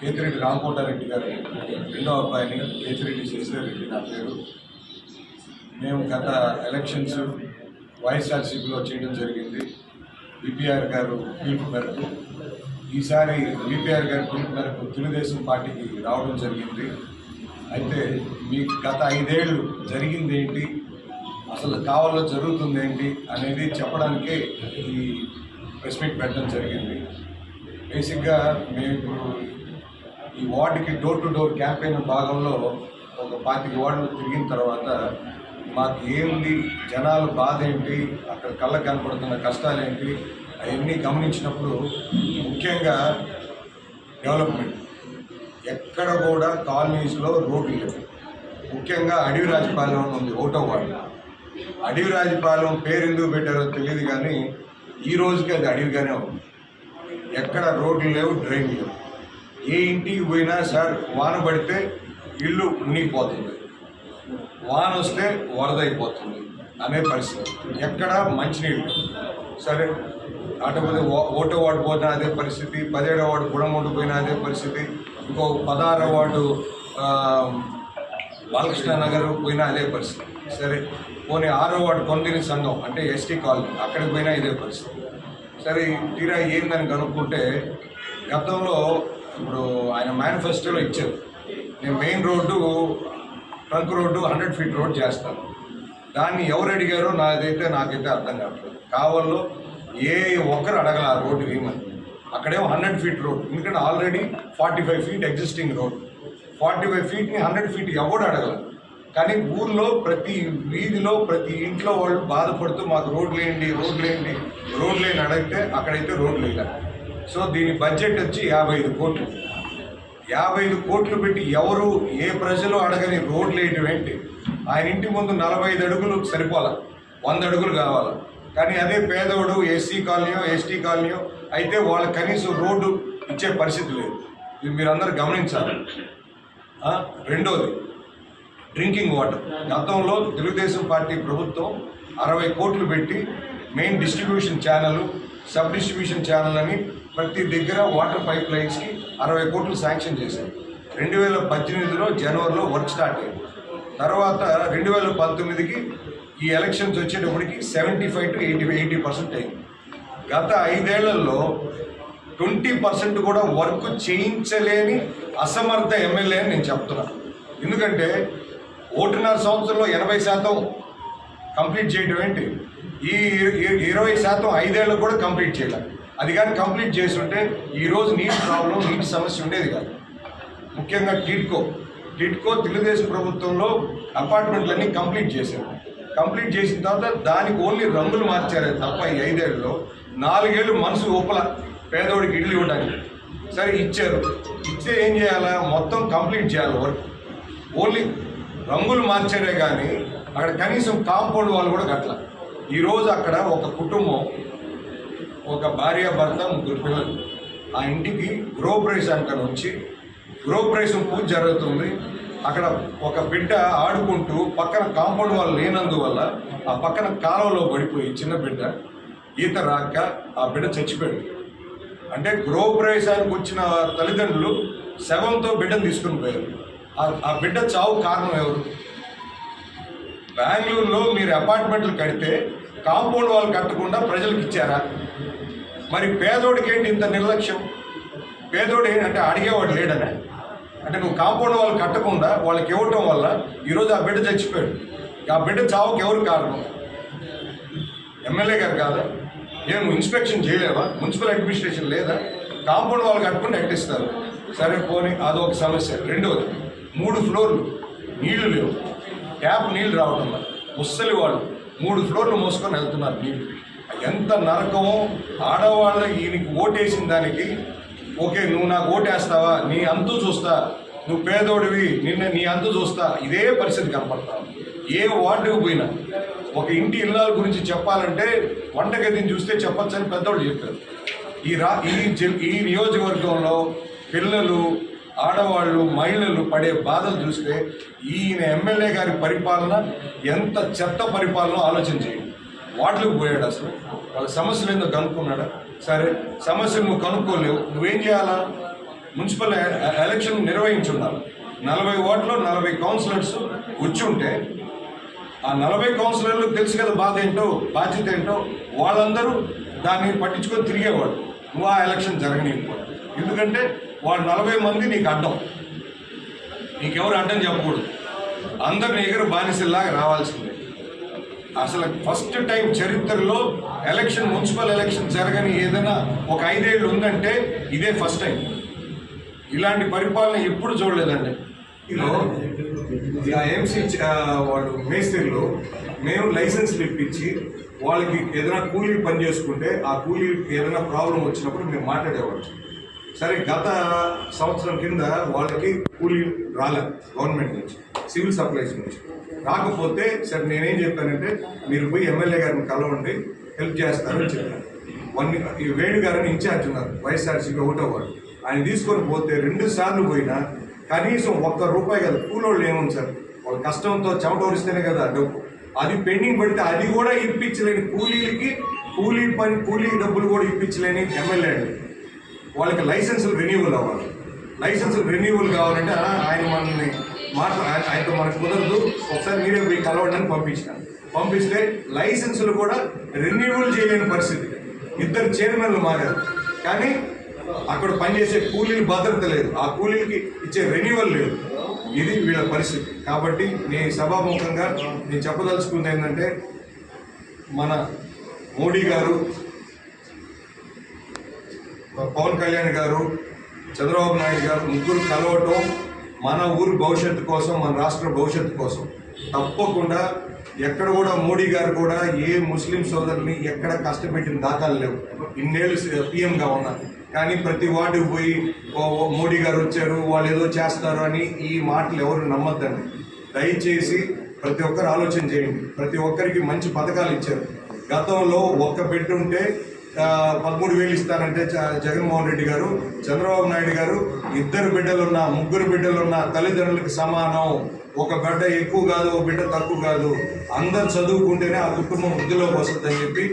కేతిరెడ్డి రామకోటారెడ్డి గారు రెండో అబ్బాయిని కేతిరెడ్డి శశిధర్రెడ్డి నా పేరు. మేము గత ఎలక్షన్స్ వైఎస్ఆర్సీపీలో చేయడం జరిగింది. బీపీఆర్ గారు పిలుపు మేరకు ఈసారి బీపీఆర్ గారి పిలుపు మేరకు తెలుగుదేశం పార్టీకి రావడం జరిగింది. అయితే మీ గత ఐదేళ్ళు జరిగింది ఏంటి? అసలు కావాలో జరుగుతుంది ఏంటి? అనేది చెప్పడానికే ఈ ప్రెస్ మీట్ పెట్టడం జరిగింది. బేసిక్గా మేము ఇప్పుడు ఈ వార్డుకి డోర్ టు డోర్ క్యాంపెయిన్ భాగంలో ఒక పాతిక వార్డులు తిరిగిన తర్వాత మాకు ఏంది జనాల బాధ ఏంటి అక్కడ కళ్ళకు కనపడుతున్న కష్టాలు ఏంటి అవన్నీ గమనించినప్పుడు ముఖ్యంగా డెవలప్మెంట్ ఎక్కడ కూడా కాలనీస్లో రోడ్లు లేవు. ముఖ్యంగా అడవి రాజపాలెం ఉంది ఓటో వార్డు. అడవి రాజపాలెం పేరు ఎందుకు పెట్టారో తెలియదు కానీ ఈ రోజుకి అది అడవిగానే ఉంది. ఎక్కడ రోడ్లు లేవు డ్రైన్ లేవు. ఏ ఇంటికి పోయినా సార్ వాన పడితే ఇల్లు మునిగిపోతుంది. వాన వస్తే వరద అయిపోతుంది అనే పరిస్థితి. ఎక్కడ మంచినీళ్ళు సరే అటుపోతే ఓటో వార్డు పోయినా అదే పరిస్థితి పదిహేడో వార్డు గుణమూడు పోయినా అదే పరిస్థితి ఇంకో పదహారో వార్డు బాలకృష్ణ నగర్ పోయినా అదే పరిస్థితి. సరే పోనీ ఆరో వార్డు కొందిని సంఘం అంటే ఎస్టీ కాలనీ అక్కడికి పోయినా ఇదే పరిస్థితి. సరే తీరా ఏందని కనుక్కుంటే గతంలో ఇప్పుడు ఆయన మేనిఫెస్టోలో ఇచ్చారు. నేను main road trunk road hundred feet road చేస్తాను. దాన్ని ఎవరు అడిగారో నాదైతే నాకైతే అర్థం కావట్లేదు. కావాలో ఏ ఒక్కరు అడగల ఆ రోడ్డు వేయమని అక్కడేమో హండ్రెడ్ ఫీట్ రోడ్ ఎందుకంటే already forty five feet existing road forty five ఫీట్ని hundred feet ఎవడు అడగలేదు కానీ ఊర్లో ప్రతి వీధిలో ప్రతి ఇంట్లో వాళ్ళు బాధపడుతూ మాకు రోడ్లు వేయండి రోడ్లు వేయండి రోడ్లు వేయని అడిగితే అక్కడైతే రోడ్లు వేయాలి సో దీని బడ్జెట్ వచ్చి యాభై ఐదు కోట్లు. యాభై ఐదు కోట్లు పెట్టి ఎవరు ఏ ప్రజలు అడగని రోడ్లు వేయటం ఏంటి? ఆయన ఇంటి ముందు నలభై ఐదు అడుగులు సరిపోలా. వంద అడుగులు కావాలి. కానీ అదే పేదవాడు ఎస్సీ కాలనీయో ఎస్టీ కాలనీయో అయితే వాళ్ళు కనీసం రోడ్డు ఇచ్చే పరిస్థితి లేదు. ఇది మీరందరూ గమనించాలి. రెండోది డ్రింకింగ్ వాటర్. గతంలో తెలుగుదేశం పార్టీ ప్రభుత్వం అరవై కోట్లు పెట్టి main distribution channel sub distribution channel అని ప్రతి దగ్గర వాటర్ పైప్ లైన్స్కి అరవై కోట్లు శాంక్షన్ చేశారు. రెండు వేల పద్దెనిమిదిలో జనవరిలో వర్క్ స్టార్ట్ అయింది. తర్వాత రెండు వేల పంతొమ్మిదికి ఈ ఎలక్షన్స్ వచ్చేటప్పటికి seventy five to eighty eighty percent అయింది. గత ఐదేళ్ళలో ట్వంటీ పర్సెంట్ కూడా వర్క్ చేయించలేని అసమర్థ ఎమ్మెల్యే అని నేను చెప్తున్నాను ఎందుకంటే ఒకటిన్నర సంవత్సరంలో ఎనభై శాతం కంప్లీట్ చేయడం ఏంటి? ఈ ఇరవై శాతం ఐదేళ్ళు కూడా కంప్లీట్ చేయాలి. అది కానీ కంప్లీట్ చేస్తుంటే ఈరోజు నీటి ప్రాబ్లం నీటి సమస్య ఉండేది కాదు. ముఖ్యంగా టిడ్కో టిడ్కో తెలుగుదేశం ప్రభుత్వంలో అపార్ట్మెంట్లన్నీ కంప్లీట్ చేశారు. కంప్లీట్ చేసిన తర్వాత దానికి ఓన్లీ రంగులు మార్చారే తప్ప ఈ ఐదేళ్ళలో నాలుగేళ్ళు మనసు ఒప్పల పేదోడికి ఇడ్లీ ఉండాలి సరే ఇచ్చారు. ఇస్తే ఏం చేయాలా? మొత్తం కంప్లీట్ చేయాలి వర్క్. ఓన్లీ రంగులు మార్చారే కానీ అక్కడ కనీసం కాంపౌండ్ వాళ్ళు కూడా కట్టలేదు ఈరోజు అక్కడ ఒక కుటుంబం ఒక భార్య భర్త ముగ్గురు పిల్లలు. ఆ ఇంటికి గృహప్రవేశానికి అని వచ్చి గృహప్రవేశం పూజ జరుగుతుంది. అక్కడ ఒక బిడ్డ ఆడుకుంటూ పక్కన కాంపౌండ్ వాళ్ళు లేనందువల్ల ఆ పక్కన కాలువలో పడిపోయి చిన్న బిడ్డ ఈత రాక ఆ బిడ్డ చచ్చిపోయాడు అంటే గృహప్రవేశానికి వచ్చిన తల్లిదండ్రులు శవంతో బిడ్డను తీసుకుని పోయారు. ఆ బిడ్డ చావు కారణం ఎవరు? బెంగళూరులో మీరు అపార్ట్మెంట్లు కడితే కాంపౌండ్ వాళ్ళు కట్టకుండా ప్రజలకు ఇచ్చారా? మరి పేదోడికి ఏంటి ఇంత నిర్లక్ష్యం? పేదోడు ఏంటంటే అడిగేవాడు లేడనే. అంటే నువ్వు కాంపౌండ్ వాళ్ళు కట్టకుండా వాళ్ళకి ఇవ్వటం వల్ల ఈరోజు ఆ బిడ్డ చచ్చిపోయాడు. ఆ బిడ్డ చావుకి ఎవరు కారణం? ఎమ్మెల్యే గారు కాదా? ఏం ఇన్స్పెక్షన్ చేయలేవా? మున్సిపల్ అడ్మినిస్ట్రేషన్ లేదా? కాంపౌండ్ వాళ్ళు కట్టుకుని కట్టిస్తారు సరే పోనీ అదొక సమస్య. రెండవది మూడు ఫ్లోర్లు నీళ్ళు లేవు. ట్యాప్ నీళ్ళు రావడం వల్ల ముసలి వాళ్ళు మూడు ఫ్లోర్లు మోసుకొని వెళ్తున్నారు నీళ్ళు ఎంత నరకమో ఆడవాళ్ళ ఈయనకి ఓటేసిన దానికి ఓకే నువ్వు నాకు ఓటేస్తావా? నీ అంతు చూస్తా. నువ్వు పేదోడివి నిన్న నీ అంతు చూస్తా. ఇదే పరిస్థితి కనపడతావు ఏ వార్డుకు పోయినా ఒక ఇంటి ఇల్లాల గురించి చెప్పాలంటే వంటగదిని చూస్తే చెప్పొచ్చని పెద్దోళ్ళు చెప్పారు. ఈ రా ఈ ఈ నియోజకవర్గంలో పిల్లలు ఆడవాళ్ళు మహిళలు పడే బాధలు చూస్తే ఈయన ఎమ్మెల్యే గారి పరిపాలన ఎంత చెత్త పరిపాలన ఆలోచన చేయండి. వాటికి పోయాడు అసలు. వాళ్ళ సమస్యలు ఏందో కనుక్కున్నాడా? సరే సమస్యలు నువ్వు కనుక్కోలేవు. నువ్వేం చేయాలా? మున్సిపల్ ఎలక్షన్ నిర్వహించున్నావు నలభై ఓట్లు నలభై కౌన్సిలర్స్ వచ్చి ఉంటే ఆ నలభై కౌన్సిలర్లు తెలుసు కదా బాధ ఏంటో బాధ్యత ఏంటో వాళ్ళందరూ దాన్ని పట్టించుకొని తిరిగేవాడు నువ్వు ఆ ఎలక్షన్ జరగనీయకూడదు ఎందుకంటే వాళ్ళు నలభై మంది నీకు అడ్డం. నీకెవరు అడ్డం చెప్పకూడదు. అందరిని ఎగురు బానిసల్లాగా రావాల్సిందే. అసలు ఫస్ట్ టైం చరిత్రలో ఎలక్షన్ మున్సిపల్ ఎలక్షన్ జరగని ఏదైనా ఒక ఐదేళ్ళు ఉందంటే ఇదే ఫస్ట్ టైం. ఇలాంటి పరిపాలన ఎప్పుడు చూడలేదండి. ఎంసీ వాళ్ళు మేస్త్రీలు మేము లైసెన్స్లు ఇప్పించి వాళ్ళకి ఏదైనా కూలీ పని చేసుకుంటే ఆ కూలీకి ఏదైనా ప్రాబ్లం వచ్చినప్పుడు మేము మాట్లాడేవాళ్ళం. సరే గత సంవత్సరం కింద వాళ్ళకి కూలీ రాలే గవర్నమెంట్ నుంచి సివిల్ సప్లైస్ నుంచి. రాకపోతే సరే నేనేం చెప్పానంటే మీరు పోయి ఎమ్మెల్యే గారిని కలవండి హెల్ప్ చేస్తారని చెప్పాను. వన్ ఈ వేణు గారిని ఇన్ఛార్జ్ ఉన్నారు వైఎస్ఆర్సీపీ ఒకటో వాడు ఆయన తీసుకొని పోతే రెండు సార్లు పోయినా కనీసం ఒక్క రూపాయి కదా కూలోళ్ళు ఏముంది సార్? వాళ్ళ కష్టంతో చెమటోరిస్తేనే కదా డబ్బు. అది పెండింగ్ పెడితే అది కూడా ఇప్పించలేని కూలీలకి కూలీ పని కూలీ డబ్బులు కూడా ఇప్పించలేని ఎమ్మెల్యే అండి వాళ్ళకి లైసెన్సులు రెన్యూవల్ అవ్వాలి. లైసెన్సులు రెన్యూవల్ కావాలంటే ఆయన మనల్ని మాట్లా ఆయన- ఆయనతో మనకు కుదరదు. ఒకసారి మీరే పోయి కలవడానికి పంపించినాను పంపిస్తే లైసెన్సులు కూడా రెన్యూవల్ చేయలేని పరిస్థితి. ఇద్దరు చైర్మన్లు మారారు. కానీ అక్కడ పనిచేసే కూలీలు భద్రత లేదు. ఆ కూలీలకి ఇచ్చే రెన్యువల్ లేదు. ఇది వీళ్ళ పరిస్థితి. కాబట్టి నేను సభాముఖంగా నేను చెప్పదలుచుకుంది ఏంటంటే మన మోడీ గారు పవన్ కళ్యాణ్ గారు చంద్రబాబు నాయుడు గారు ముగ్గురు కలవటం మన ఊరు భవిష్యత్తు కోసం మన రాష్ట్ర భవిష్యత్తు కోసం. తప్పకుండా ఎక్కడ కూడా మోడీ గారు కూడా ఏ ముస్లిం సోదరుని ఎక్కడ కష్టపెట్టిన దాఖలు లేవు. ఇన్నేళ్ళు పిఎంగా ఉన్నారు. కానీ ప్రతి వాటికి పోయి మోడీ గారు వచ్చారు వాళ్ళు ఏదో చేస్తారు అని ఈ మాటలు ఎవరు నమ్మద్దండి. దయచేసి ప్రతి ఒక్కరు ఆలోచన చేయండి. ప్రతి ఒక్కరికి మంచి పథకాలు ఇచ్చారు. గతంలో ఒక్క బిడ్డ ఉంటే పదమూడు వేలు ఇస్తానంటే జగన్మోహన్ రెడ్డి గారు చంద్రబాబు నాయుడు గారు ఇద్దరు బిడ్డలున్న ముగ్గురు బిడ్డలున్న తల్లిదండ్రులకు సమానం. ఒక బిడ్డ ఎక్కువ కాదు ఒక బిడ్డ తక్కువ కాదు. అందరు చదువుకుంటేనే ఆ కుటుంబం వృద్ధిలోకి వస్తుందని చెప్పి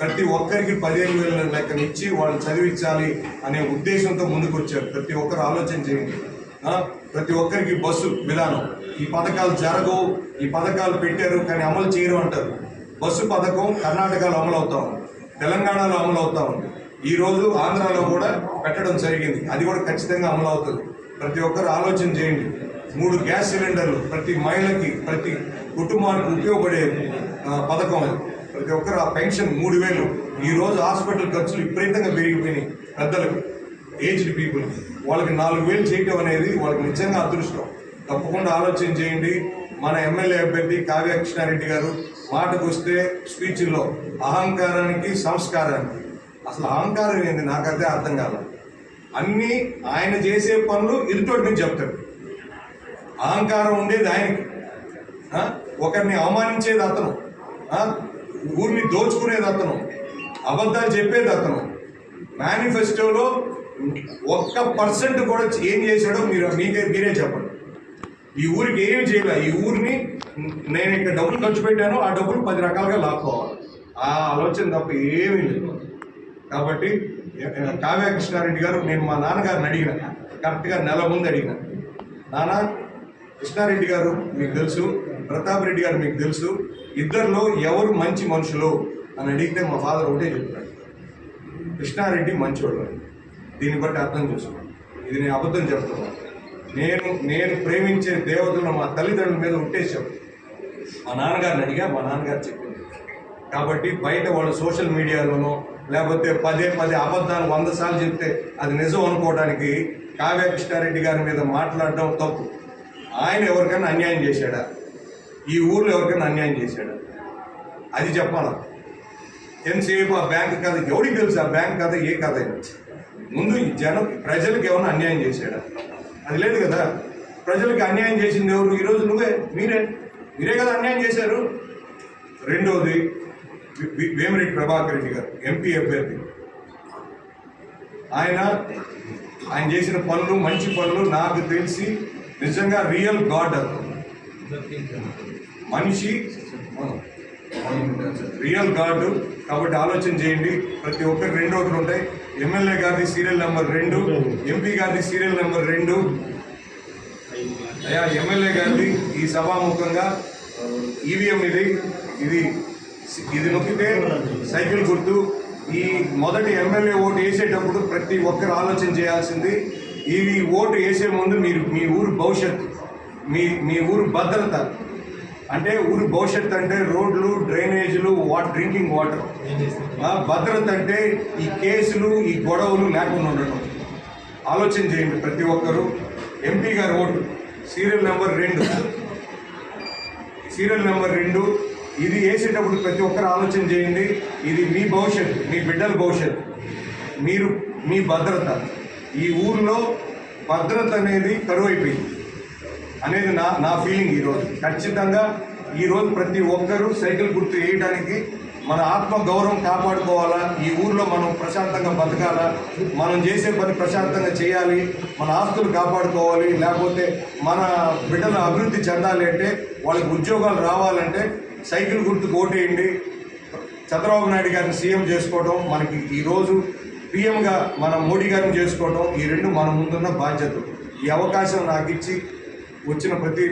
ప్రతి ఒక్కరికి పదిహేను వేల లెక్కనిచ్చి వాళ్ళు చదివించాలి అనే ఉద్దేశంతో ముందుకు వచ్చారు ప్రతి ఒక్కరు ఆలోచన చేయండి. ప్రతి ఒక్కరికి బస్సు విధానం ఈ పథకాలు జరగవు ఈ పథకాలు పెట్టారు కానీ అమలు చేయరు అంటారు. బస్సు పథకం కర్ణాటకలో అమలు అవుతా ఉంది. తెలంగాణలో అమలు అవుతా ఉంది. ఈ రోజు ఆంధ్రాలో కూడా పెట్టడం జరిగింది. అది కూడా ఖచ్చితంగా అమలు అవుతుంది ప్రతి ఒక్కరు ఆలోచన చేయండి. మూడు గ్యాస్ సిలిండర్లు ప్రతి మహిళకి ప్రతి కుటుంబానికి ఉపయోగపడే పథకం అది. ప్రతి ఒక్కరు ఆ పెన్షన్ మూడు వేలు. ఈరోజు హాస్పిటల్ ఖర్చులు విపరీతంగా పెరిగిపోయినాయి పెద్దలకు ఏజ్డ్ పీపుల్ వాళ్ళకి నాలుగు వేలు చేయటం అనేది వాళ్ళకి నిజంగా అదృష్టం. తప్పకుండా ఆలోచన చేయండి. మన ఎమ్మెల్యే అభ్యర్థి కావ్య కృష్ణారెడ్డి గారు మాటకు వస్తే స్పీచ్లో అహంకారానికి సంస్కారానికి. అసలు అహంకారం ఏంది? నాకైతే అర్థం కాదు అన్నీ ఆయన చేసే పనులు ఇరుటోటి నుంచి చెప్తాడు. అహంకారం ఉండేది ఆయనకి. ఒకరిని అవమానించేది అతను. ఊరిని దోచుకునేది అతను. అబద్ధాలు చెప్పేది అతను. మేనిఫెస్టోలో ఒక్క పర్సెంట్ కూడా ఏం చేశాడో మీరు మీకే మీరే చెప్పండి. ఈ ఊరికి ఏమి చేయలే. ఈ ఊరిని నేను ఇక్కడ డబ్బులు ఖర్చు పెట్టాను ఆ డబ్బులు పది రకాలుగా లాక్కోవాలి. ఆ ఆలోచన తప్ప ఏమీ లేదు. కాబట్టి కావ్య కృష్ణారెడ్డి గారు నేను మా నాన్నగారిని అడిగిన కరెక్ట్గా నెల ముందు అడిగిన నాన్న కృష్ణారెడ్డి గారు మీకు తెలుసు ప్రతాప్ రెడ్డి గారు మీకు తెలుసు ఇద్దరిలో ఎవరు మంచి మనుషులు? అని అడిగితే మా ఫాదర్ ఒకటే చెప్పాడు కృష్ణారెడ్డి మంచివాడు దీన్ని బట్టి అర్థం చేసుకోండి. ఇది నేను అబద్ధం చెప్తున్నాను. నేను నేను ప్రేమించే దేవతలు మా తల్లిదండ్రుల మీద ఉట్టేశాం మా నాన్నగారిని అడిగా మా నాన్నగారు చెప్పింది. కాబట్టి బయట వాళ్ళు సోషల్ మీడియాలోనో లేకపోతే పదే పదే అబద్ధాలు వంద సార్లు చెప్తే అది నిజం అనుకోవడానికి కావ్య కృష్ణారెడ్డి గారి మీద మాట్లాడడం తప్పు. ఆయన ఎవరికైనా అన్యాయం చేశాడా? ఈ ఊర్లో ఎవరికైనా అన్యాయం చేశాడా? అది చెప్పాలా? ఎంతసేపు ఆ బ్యాంక్ కథ ఎవరికి తెలుసు ఆ బ్యాంక్ కథ ఏ కథ? అయినా ముందు ఈ జనం ప్రజలకు ఏమైనా అన్యాయం చేశాడా? అది లేదు కదా. ప్రజలకు అన్యాయం చేసింది ఎవరు? ఈరోజు నువ్వే. మీరే. మీరే కదా అన్యాయం చేశారు. రెండవది వేమిరెడ్డి ప్రభాకర్ రెడ్డి గారు ఎంపీ అభ్యర్థి. ఆయన ఆయన చేసిన పనులు మంచి పనులు నాకు తెలిసి నిజంగా రియల్ గాడ్ మనిషి రియల్ గాడ్. కాబట్టి ఆలోచన చేయండి. ప్రతి ఒక్కరికి రెండు ఒకరు ఉంటాయి. ఎమ్మెల్యే గారిది సీరియల్ నెంబర్ రెండు ఎంపీ గారిది సీరియల్ నెంబర్ రెండు. అయ్యా ఎమ్మెల్యే గారిది ఈ సభాముఖంగా ఈవీఎం ఇది ఇది ఇది నొక్కితే సైకిల్ గుర్తు. ఈ మొదటి ఎమ్మెల్యే ఓటు వేసేటప్పుడు ప్రతి ఒక్కరు ఆలోచన చేయాల్సింది ఇవి ఓటు వేసే ముందు మీరు మీ ఊరు భవిష్యత్తు మీ మీ ఊరు భద్రత అంటే ఊరు భవిష్యత్తు అంటే రోడ్లు డ్రైనేజీలు వాటర్ డ్రింకింగ్ వాటర్. భద్రత అంటే ఈ కేసులు ఈ గొడవలు లేకుండా ఉండటం. ఆలోచన చేయండి ప్రతి ఒక్కరు. ఎంపీ గారి ఓటు సీరియల్ నెంబర్ రెండు. సీరియల్ నెంబర్ రెండు ఇది వేసేటప్పుడు ప్రతి ఒక్కరు ఆలోచన చేయండి. ఇది మీ భవిష్యత్తు మీ బిడ్డల భవిష్యత్తు. మీరు మీ భద్రత. ఈ ఊర్లో భద్రత అనేది కరువు అయిపోయింది అనేది నా నా ఫీలింగ్ ఈరోజు ఖచ్చితంగా ఈరోజు ప్రతి ఒక్కరూ సైకిల్ గుర్తు వేయడానికి మన ఆత్మ గౌరవం కాపాడుకోవాలా? ఈ ఊర్లో మనం ప్రశాంతంగా బతకాలా? మనం చేసే పని ప్రశాంతంగా చేయాలి. మన ఆస్తులు కాపాడుకోవాలి. లేకపోతే మన బిడ్డలు అభివృద్ధి చెందాలి అంటే వాళ్ళకి ఉద్యోగాలు రావాలంటే సైకిల్ గుర్తుకు ఓటేయండి. చంద్రబాబు నాయుడు గారిని సీఎం చేసుకోవడం మనకి ఈరోజు పీఎంగా మన మోడీ గారిని చేసుకోవడం ఈ రెండు మన ముందున్న బాధ్యతలు. ఈ అవకాశం నాకు ఇచ్చి వచ్చిన ప్రతి